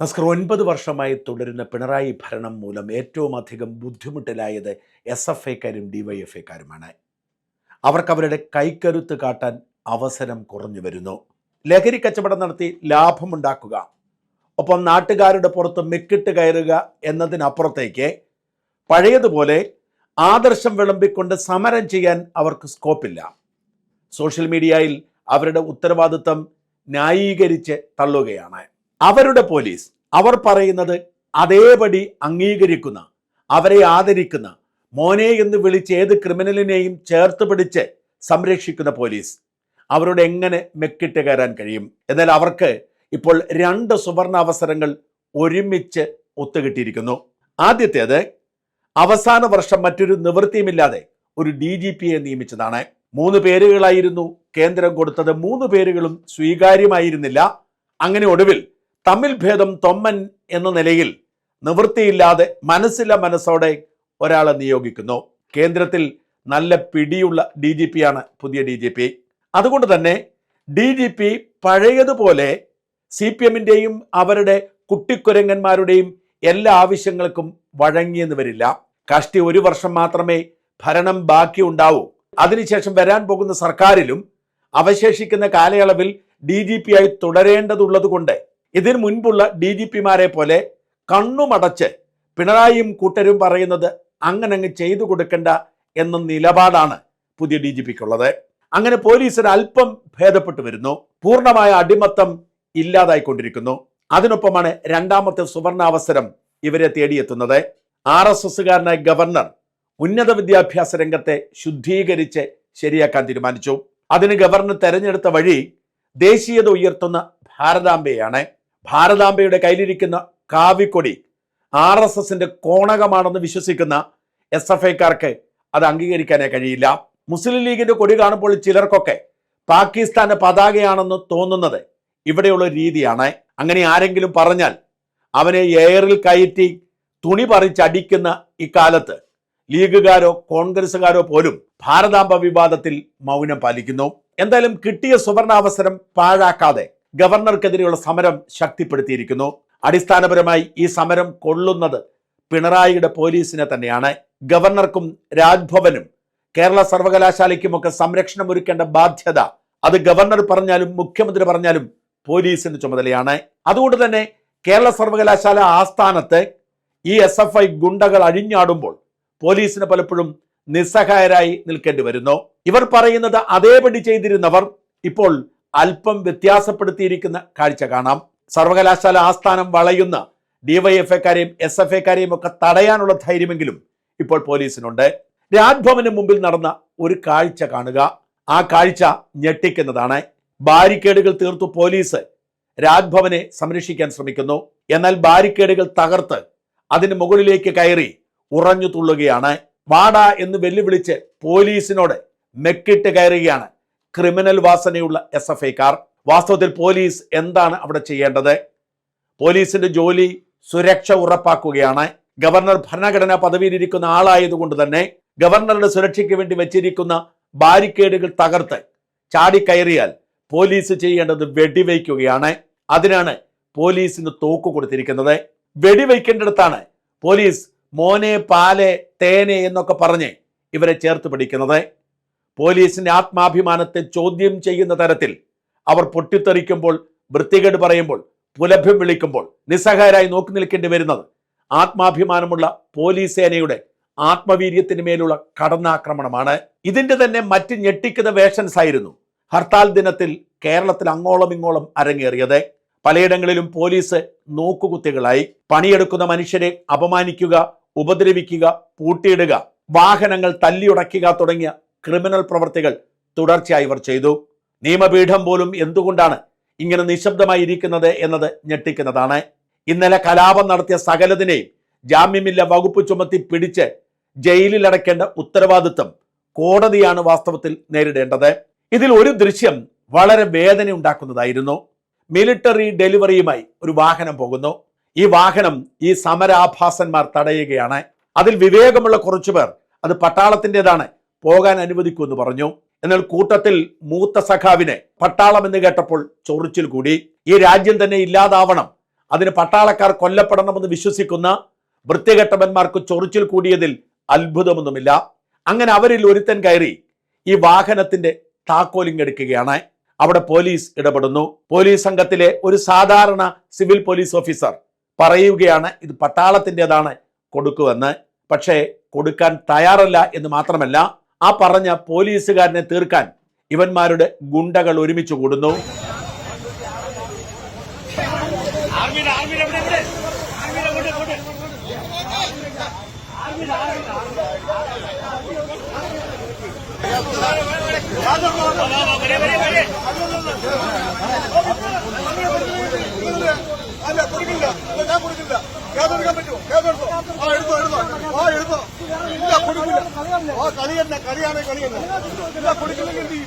നസ്കർ ഒൻപത് വർഷമായി തുടരുന്ന പിണറായി ഭരണം മൂലം ഏറ്റവും അധികം ബുദ്ധിമുട്ടിലായത് എസ് എഫ് ഐക്കാരും അവർക്ക് അവരുടെ കൈക്കരുത്ത് കാട്ടാൻ അവസരം കുറഞ്ഞു വരുന്നു. ലഹരി കച്ചവടം നടത്തി ലാഭമുണ്ടാക്കുക ഒപ്പം നാട്ടുകാരുടെ പുറത്ത് മെക്കിട്ട് കയറുക എന്നതിനപ്പുറത്തേക്ക് പഴയതുപോലെ ആദർശം വിളമ്പിക്കൊണ്ട് സമരം ചെയ്യാൻ അവർക്ക് സ്കോപ്പില്ല. സോഷ്യൽ മീഡിയയിൽ അവരുടെ ഉത്തരവാദിത്തം ന്യായീകരിച്ച് തള്ളുകയാണ്. അവരുടെ പോലീസ് അവർ പറയുന്നത് അതേപടി അംഗീകരിക്കുന്ന അവരെ ആദരിക്കുന്ന മോനെ എന്ന് വിളിച്ച് ഏത് ക്രിമിനലിനെയും ചേർത്ത് പിടിച്ച് സംരക്ഷിക്കുന്ന പോലീസ്. അവരോട് എങ്ങനെ മെക്കിട്ട് കയറാൻ കഴിയും? എന്നാൽ അവർക്ക് ഇപ്പോൾ രണ്ട് സുവർണ അവസരങ്ങൾ ഒരുമിച്ച് ഒത്തുകിട്ടിയിരിക്കുന്നു. ആദ്യത്തേത് അവസാന വർഷം മറ്റൊരു നിവൃത്തിയുമില്ലാതെ ഒരു ഡി ജി പിയെ നിയമിച്ചതാണ്. മൂന്ന് പേരുകളായിരുന്നു കേന്ദ്രം കൊടുത്തത്. മൂന്ന് പേരുകളും സ്വീകാര്യമായിരുന്നില്ല. അങ്ങനെ ഒടുവിൽ തമ്മിൽ ഭേദം തൊമ്മൻ എന്ന നിലയിൽ നിവൃത്തിയില്ലാതെ മനസ്സില്ല മനസ്സോടെ ഒരാളെ നിയോഗിക്കുന്നു. കേന്ദ്രത്തിൽ നല്ല പിടിയുള്ള ഡി ജി പി ആണ് പുതിയ ഡി ജി പി അതുകൊണ്ട് തന്നെ ഡി ജി പി പഴയതുപോലെ സി പി എമ്മിന്റെയും അവരുടെ കുട്ടിക്കുരങ്ങന്മാരുടെയും എല്ലാ ആവശ്യങ്ങൾക്കും വഴങ്ങിയെന്ന് വരില്ല. കഷ്ടി ഒരു വർഷം മാത്രമേ ഭരണം ബാക്കി ഉണ്ടാവൂ. അതിനുശേഷം വരാൻ പോകുന്ന സർക്കാരിലും അവശേഷിക്കുന്ന കാലയളവിൽ ഡി ജി പി ആയി തുടരേണ്ടതുള്ളത് കൊണ്ട് ഇതിനു മുൻപുള്ള ഡി ജി പിമാരെ പോലെ കണ്ണുമടച്ച് പിണറായിയും കൂട്ടരും പറയുന്നത് അങ്ങനെ അങ്ങ് ചെയ്തു കൊടുക്കണ്ട എന്ന നിലപാടാണ് പുതിയ ഡി ജി പിക്കുള്ളത്. അങ്ങനെ പോലീസിന് അല്പം ഭേദപ്പെട്ടു വരുന്നു. പൂർണമായ അടിമത്തം ഇല്ലാതായിക്കൊണ്ടിരിക്കുന്നു. അതിനൊപ്പമാണ് രണ്ടാമത്തെ സുവർണാവസരം ഇവരെ തേടിയെത്തുന്നത്. ആർ എസ് എസുകാരനായ ഗവർണർ ഉന്നത വിദ്യാഭ്യാസ രംഗത്തെ ശുദ്ധീകരിച്ച് ശരിയാക്കാൻ തീരുമാനിച്ചു. അതിന് ഗവർണർ തെരഞ്ഞെടുത്ത വഴി ദേശീയത ഉയർത്തുന്ന ഭാരതാംബയാണ്. ഭാരതാംബയുടെ കയ്യിലിരിക്കുന്ന കാവിക്കൊടി ആർ എസ് എസിന്റെ കോണകമാണെന്ന് വിശ്വസിക്കുന്ന എസ് എഫ് ഐക്കാർക്ക് അത് അംഗീകരിക്കാനേ കഴിയില്ല. മുസ്ലിം ലീഗിന്റെ കൊടി കാണുമ്പോൾ ചിലർക്കൊക്കെ പാകിസ്ഥാന്റെ പതാകയാണെന്ന് തോന്നുന്നത് ഇവിടെയുള്ള രീതിയാണ്. അങ്ങനെ ആരെങ്കിലും പറഞ്ഞാൽ അവനെ എയറിൽ കയറ്റി തുണി പറിച്ചടിക്കുന്ന ഇക്കാലത്ത് ലീഗുകാരോ കോൺഗ്രസുകാരോ പോലും ഭാരതാംബ വിവാദത്തിൽ മൗനം പാലിക്കുന്നു. എന്തായാലും കിട്ടിയ സുവർണാവസരം പാഴാക്കാതെ ഗവർണർക്കെതിരെയുള്ള സമരം ശക്തിപ്പെടുത്തിയിരിക്കുന്നു. അടിസ്ഥാനപരമായി ഈ സമരം കൊള്ളുന്നത് പിണറായിയുടെ പോലീസിനെ തന്നെയാണ്. ഗവർണർക്കും രാജ്ഭവനും കേരള സർവകലാശാലയ്ക്കുമൊക്കെ സംരക്ഷണം ഒരുക്കേണ്ട ബാധ്യത അത് ഗവർണർ പറഞ്ഞാലും മുഖ്യമന്ത്രി പറഞ്ഞാലും പോലീസിന്റെ ചുമതലയാണ്. അതുകൊണ്ട് തന്നെ കേരള സർവകലാശാല ആസ്ഥാനത്ത് ഈ എസ് എഫ് ഐ ഗുണ്ടകൾ അഴിഞ്ഞാടുമ്പോൾ പോലീസിന് പലപ്പോഴും നിസ്സഹായരായി നിൽക്കേണ്ടി വരുന്നു. ഇവർ പറയുന്നത് അതേപടി ചെയ്തിരുന്നവർ ഇപ്പോൾ അല്പം വ്യത്യാസപ്പെടുത്തിയിരിക്കുന്ന കാഴ്ച കാണാം. സർവകലാശാല ആസ്ഥാനം വളയുന്ന ഡിവൈഎഫ്ഐക്കാരെയും എസ് എഫ് ഐക്കാരെയും ഒക്കെ തടയാനുള്ള ധൈര്യമെങ്കിലും ഇപ്പോൾ പോലീസിനുണ്ട്. രാജ്ഭവന് മുമ്പിൽ നടന്ന ഒരു കാഴ്ച കാണുക. ആ കാഴ്ച ഞെട്ടിക്കുന്നതാണ്. ബാരിക്കേഡുകൾ തീർത്തു പോലീസ് രാജ്ഭവനെ സംരക്ഷിക്കാൻ ശ്രമിക്കുന്നു. എന്നാൽ ബാരിക്കേഡുകൾ തകർത്ത് അതിന് മുകളിലേക്ക് കയറി ഉറഞ്ഞു തുള്ളുകയാണ്. വാടാ എന്ന് വെല്ലുവിളിച്ച് പോലീസിനോട് മെക്കിട്ട് കയറുകയാണ്. ക്രിമിനൽ വാസനയുള്ള എസ് എഫ് ഐക്കാർ വാസ്തവത്തിൽ പോലീസ് എന്താണ് അവിടെ ചെയ്യേണ്ടത്? പോലീസിന്റെ ജോലി സുരക്ഷ ഉറപ്പാക്കുകയാണ്. ഗവർണർ ഭരണഘടനാ പദവിയിലിരിക്കുന്ന ആളായതുകൊണ്ട് തന്നെ ഗവർണറുടെ സുരക്ഷയ്ക്ക് വേണ്ടി വെച്ചിരിക്കുന്ന ബാരിക്കേഡുകൾ തകർത്ത് ചാടിക്കയറിയാൽ പോലീസ് ചെയ്യേണ്ടത് വെടിവെക്കുകയാണ് അതിനാണ് പോലീസിന് തോക്ക് കൊടുത്തിരിക്കുന്നത്. വെടിവെക്കേണ്ടിടത്താണ് പോലീസ് മോനെ പാലെ തേനെ എന്നൊക്കെ പറഞ്ഞ് ഇവരെ ചേർത്ത് പിടിക്കുന്നത്. പോലീസിന്റെ ആത്മാഭിമാനത്തെ ചോദ്യം ചെയ്യുന്ന തരത്തിൽ അവർ പൊട്ടിത്തെറിക്കുമ്പോൾ വൃത്തികേട് പറയുമ്പോൾ പുലഭ്യം വിളിക്കുമ്പോൾ നിസ്സഹായരായി നോക്കി നിൽക്കേണ്ടി വരുന്നത് ആത്മാഭിമാനമുള്ള പോലീസ് സേനയുടെ ആത്മവീര്യത്തിന് മേലുള്ള കടന്നാക്രമണമാണ്. ഇതിന്റെ തന്നെ മറ്റ് ഞെട്ടിക്കുന്ന വേഷൻസ് ആയിരുന്നു ഹർത്താൽ ദിനത്തിൽ കേരളത്തിൽ അങ്ങോളം ഇങ്ങോളം അരങ്ങേറിയത്. പലയിടങ്ങളിലും പോലീസ് നോക്കുകുത്തികളായി. പണിയെടുക്കുന്ന മനുഷ്യരെ അപമാനിക്കുക ഉപദ്രവിക്കുക പൂട്ടിയിടുക വാഹനങ്ങൾ തല്ലിയുടയ്ക്കുക തുടങ്ങിയ ക്രിമിനൽ പ്രവർത്തികൾ തുടർച്ചയായി ഇവർ ചെയ്തു. നിയമപീഠം പോലും എന്തുകൊണ്ടാണ് ഇങ്ങനെ നിശബ്ദമായി ഇരിക്കുന്നത് എന്നത് ഞെട്ടിക്കുന്നതാണ്. ഇന്നലെ കലാപം നടത്തിയ സകലതിനെയും ജാമ്യമില്ല വകുപ്പ് ചുമത്തി പിടിച്ച് ജയിലിൽ അടയ്ക്കേണ്ട ഉത്തരവാദിത്വം കോടതിയാണ് വാസ്തവത്തിൽ നേരിടേണ്ടത്. ഇതിൽ ഒരു ദൃശ്യം വളരെ വേദന ഉണ്ടാക്കുന്നതായിരുന്നു. മിലിറ്ററി ഡെലിവറിയുമായി ഒരു വാഹനം പോകുന്നു. ഈ വാഹനം ഈ സമരാഭാസന്മാർ തടയുകയാണ്. അതിൽ വിവേകമുള്ള കുറച്ചുപേർ അത് പട്ടാളത്തിന്റെതാണ് പോകാൻ അനുവദിക്കൂ എന്ന് പറഞ്ഞു. എന്നാൽ കൂട്ടത്തിൽ മൂത്ത സഖാവിനെ പട്ടാളം എന്ന് കേട്ടപ്പോൾ ചൊറിച്ചിൽ കൂടി. ഈ രാജ്യം തന്നെ ഇല്ലാതാവണം. അതിന് പട്ടാളക്കാർ കൊല്ലപ്പെടണമെന്ന് വിശ്വസിക്കുന്ന വൃത്തികെട്ടവന്മാർക്ക് ചൊറിച്ചിൽ കൂടിയതിൽ അത്ഭുതമൊന്നുമില്ല. അങ്ങനെ അവരിൽ ഒരുത്തൻ കയറി ഈ വാഹനത്തിന്റെ താക്കോലിംഗ് എടുക്കുകയാണ്. അവിടെ പോലീസ് ഇടപെടുന്നു. പോലീസ് സംഘത്തിലെ ഒരു സാധാരണ സിവിൽ പോലീസ് ഓഫീസർ പറയുകയാണ് ഇത് പട്ടാളത്തിന്റെതാണ് കൊടുക്കുവെന്ന് പക്ഷേ കൊടുക്കാൻ തയ്യാറല്ല എന്ന് മാത്രമല്ല ആ പറഞ്ഞ പോലീസുകാരനെ തീർക്കാൻ ഇവന്മാരുടെ ഗുണ്ടകൾ ഒരുമിച്ച് കൂടുന്നു. അല്ല കൊടുക്കില്ല. ഞാൻ കൊടുക്കില്ല. കേസ് എടുക്കാൻ പറ്റുമോ? കേസ് എടുത്തോ ആ എടുത്തോ എടുത്തോ. ആ എടുത്തോ. ഇല്ല കൊടുക്കില്ല ആ കളി തന്നെ കളിയാണ് കളി തന്നെ ഇല്ല കൊടുക്കില്ലെങ്കിൽ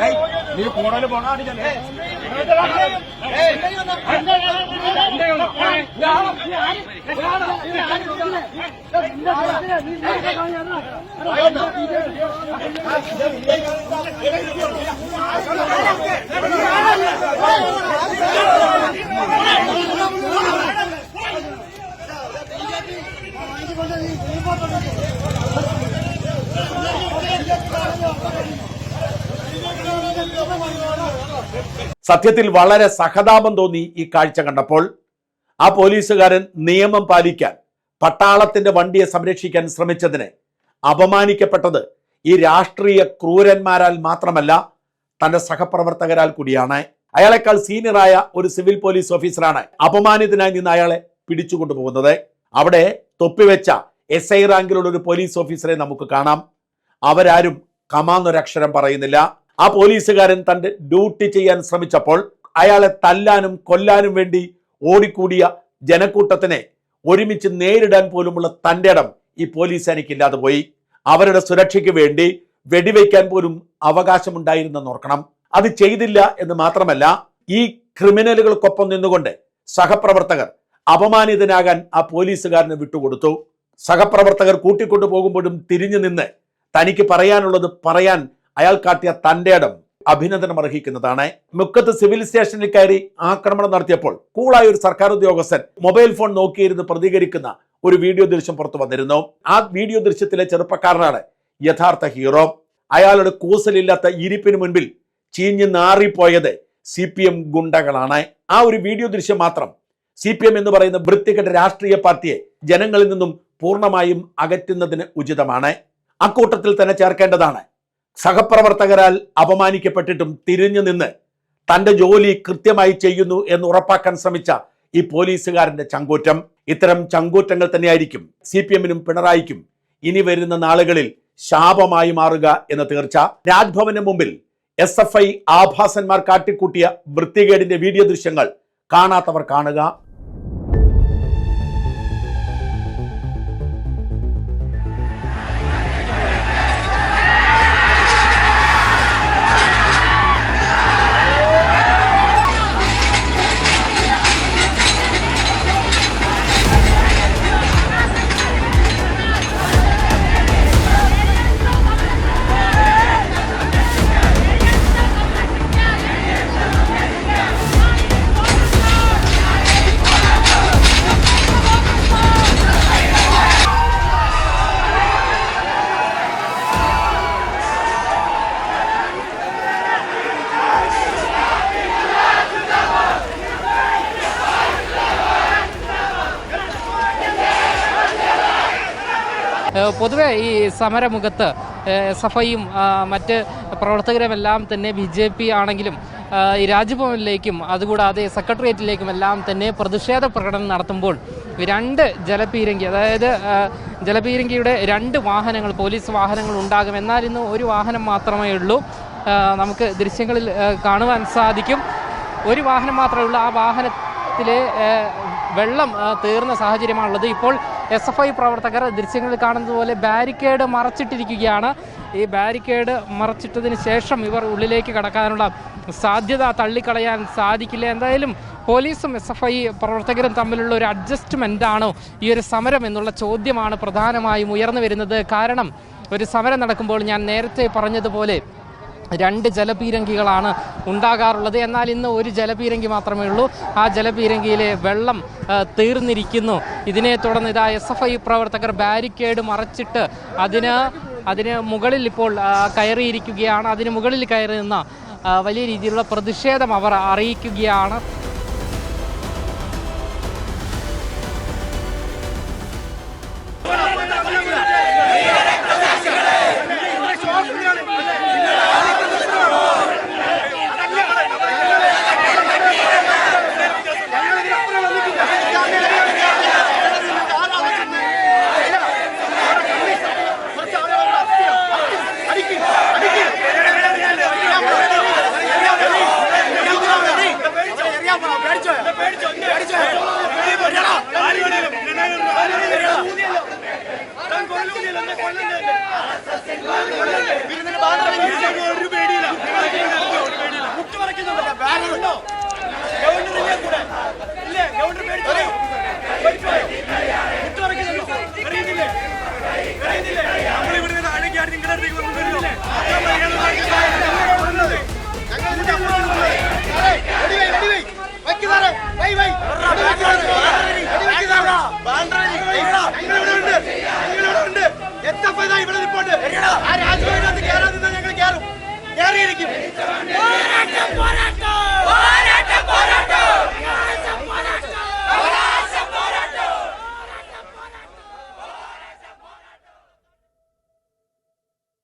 ചെയ്യും? അല്ല, എന്ത് ചെയ്യും? അങ്ങനെ അങ്ങനെ വീഴും. ആ, ഞാൻ- സത്യത്തിൽ വളരെ സഹതാപം തോന്നി ഈ കാഴ്ച കണ്ടപ്പോൾ. ആ പോലീസുകാരൻ നിയമം പാലിക്കാൻ പട്ടാളത്തിന്റെ വണ്ടിയെ സംരക്ഷിക്കാൻ ശ്രമിച്ചതിനെ അപമാനിക്കപ്പെട്ടത് ഈ രാഷ്ട്രീയ ക്രൂരന്മാരാൽ മാത്രമല്ല തന്റെ സഹപ്രവർത്തകരാൽ കൂടിയാണ്. അയാളെക്കാൾ സീനിയറായ ഒരു സിവിൽ പോലീസ് ഓഫീസറാണ് അപമാനിതനായി നിന്ന് അയാളെ പിടിച്ചുകൊണ്ടുപോകുന്നത്. അവിടെ തൊപ്പിവെച്ച എസ് ഐ റാങ്കിലുള്ള ഒരു പോലീസ് ഓഫീസറെ നമുക്ക് കാണാം. അവരാരും കമാന്നൊരക്ഷരം പറയുന്നില്ല. ആ പോലീസുകാരൻ തന്റെ ഡ്യൂട്ടി ചെയ്യാൻ ശ്രമിച്ചപ്പോൾ അയാളെ തല്ലാനും കൊല്ലാനും വേണ്ടി ഓടിക്കൂടിയ ജനക്കൂട്ടത്തിനെ ഒരുമിച്ച് നേരിടാൻ പോലുമുള്ള തന്റെ ഇടം ഈ പോലീസ് എനിക്കില്ലാതെ പോയി. അവരുടെ സുരക്ഷയ്ക്ക് വേണ്ടി വെടിവെക്കാൻ പോലും അവകാശമുണ്ടായിരുന്നെന്ന് ഓർക്കണം. അത് ചെയ്തില്ല എന്ന് മാത്രമല്ല ഈ ക്രിമിനലുകൾക്കൊപ്പം നിന്നുകൊണ്ട് സഹപ്രവർത്തകർ അപമാനിതനാകാൻ ആ പോലീസുകാരനെ വിട്ടുകൊടുത്തു. സഹപ്രവർത്തകർ കൂട്ടിക്കൊണ്ടു പോകുമ്പോഴും തിരിഞ്ഞു നിന്ന് തനിക്ക് പറയാനുള്ളത് പറയാൻ അയാൾ കാട്ടിയ തന്റെ ഇടം അഭിനന്ദനം അർഹിക്കുന്നതാണ്. മുക്കത്ത് സിവിൽ സ്റ്റേഷനിൽ കയറി ആക്രമണം നടത്തിയപ്പോൾ കൂളായ ഒരു സർക്കാർ ഉദ്യോഗസ്ഥൻ മൊബൈൽ ഫോൺ നോക്കിയിരുന്ന് പ്രതികരിക്കുന്ന ഒരു വീഡിയോ ദൃശ്യം പുറത്തു വന്നിരുന്നു. ആ വീഡിയോ ദൃശ്യത്തിലെ ചെറുപ്പക്കാരനാണ് യഥാർത്ഥ ഹീറോ. അയാളുടെ കൂസലില്ലാത്ത ഇരിപ്പിന് മുൻപിൽ ചീഞ്ഞ് നാറിപ്പോയത് സി പി എം ഗുണ്ടകളാണ്. ആ ഒരു വീഡിയോ ദൃശ്യം മാത്രം സി പി എം എന്ന് പറയുന്ന വൃത്തികെട്ട രാഷ്ട്രീയ പാർട്ടിയെ ജനങ്ങളിൽ നിന്നും പൂർണമായും അകറ്റുന്നതിന് ഉചിതമാണ്. അക്കൂട്ടത്തിൽ തന്നെ ചേർക്കേണ്ടതാണ് സഹപ്രവർത്തകരാൽ അപമാനിക്കപ്പെട്ടിട്ടും തിരിഞ്ഞു നിന്ന് തന്റെ ജോലി കൃത്യമായി ചെയ്യുന്നു എന്ന് ഉറപ്പാക്കാൻ ശ്രമിച്ച ഈ പോലീസുകാരന്റെ ചങ്കൂറ്റം. ഇത്തരം ചങ്കൂറ്റങ്ങൾ തന്നെയായിരിക്കും സി പി എമ്മിനും പിണറായിക്കും ഇനി വരുന്ന നാളുകളിൽ ശാപമായി മാറുക എന്ന് തീർച്ച. രാജ്ഭവന് മുമ്പിൽ എസ് എഫ് ഐ ആഭാസന്മാർ കാട്ടിക്കൂട്ടിയ വൃത്തികേടിന്റെ വീഡിയോ ദൃശ്യങ്ങൾ കാണാത്തവർ കാണുക. പൊതുവെ ഈ സമരമുഖത്ത് എസ് എഫ് ഐയും മറ്റ് പ്രവർത്തകരുമെല്ലാം തന്നെ ബി ജെ പി ആണെങ്കിലും ഈ രാജ്ഭവനിലേക്കും അതുകൂടാതെ സെക്രട്ടേറിയറ്റിലേക്കും എല്ലാം തന്നെ പ്രതിഷേധ പ്രകടനം നടത്തുമ്പോൾ രണ്ട് ജലപീരങ്കി അതായത് ജലപീരങ്കിയുടെ രണ്ട് വാഹനങ്ങൾ പോലീസ് വാഹനങ്ങൾ ഉണ്ടാകും. എന്നാൽ ഇന്ന് ഒരു വാഹനം മാത്രമേ ഉള്ളൂ. നമുക്ക് ദൃശ്യങ്ങളിൽ കാണുവാൻ സാധിക്കും. ഒരു വാഹനം മാത്രമേ ഉള്ളൂ. ആ വാഹനത്തിലെ വെള്ളം തീർന്ന സാഹചര്യമാണുള്ളത്. ഇപ്പോൾ എസ് എഫ് ഐ പ്രവർത്തകർ ദൃശ്യങ്ങളിൽ കാണുന്നതുപോലെ ബാരിക്കേഡ് മറച്ചിട്ടിരിക്കുകയാണ്. ഈ ബാരിക്കേഡ് മറച്ചിട്ടതിന് ശേഷം ഇവർ ഉള്ളിലേക്ക് കടക്കാനുള്ള സാധ്യത തള്ളിക്കളയാൻ സാധിക്കില്ല. എന്തായാലും പോലീസും എസ് എഫ് ഐ പ്രവർത്തകരും തമ്മിലുള്ള ഒരു അഡ്ജസ്റ്റ്മെന്റ് ആണോ ഈ ഒരു സമരം എന്നുള്ള ചോദ്യമാണ് പ്രധാനമായും ഉയർന്നു വരുന്നത്. കാരണം ഒരു സമരം നടക്കുമ്പോൾ ഞാൻ നേരത്തെ പറഞ്ഞതുപോലെ രണ്ട് ജലപീരങ്കികളാണ് ഉണ്ടാകാറുള്ളത്. എന്നാൽ ഇന്ന് ഒരു ജലപീരങ്കി മാത്രമേ ഉള്ളൂ. ആ ജലപീരങ്കിയിലെ വെള്ളം തീർന്നിരിക്കുന്നു. ഇതിനെ തുടർന്ന് ഇതാ എസ് എഫ് ഐ പ്രവർത്തകർ ബാരിക്കേഡ് മറച്ചിട്ട് അതിന് അതിന് മുകളിൽ ഇപ്പോൾ കയറിയിരിക്കുകയാണ്. അതിന് മുകളിൽ കയറി നിന്ന വലിയ രീതിയിലുള്ള പ്രതിഷേധം അവർ അറിയിക്കുകയാണ്. ഒരു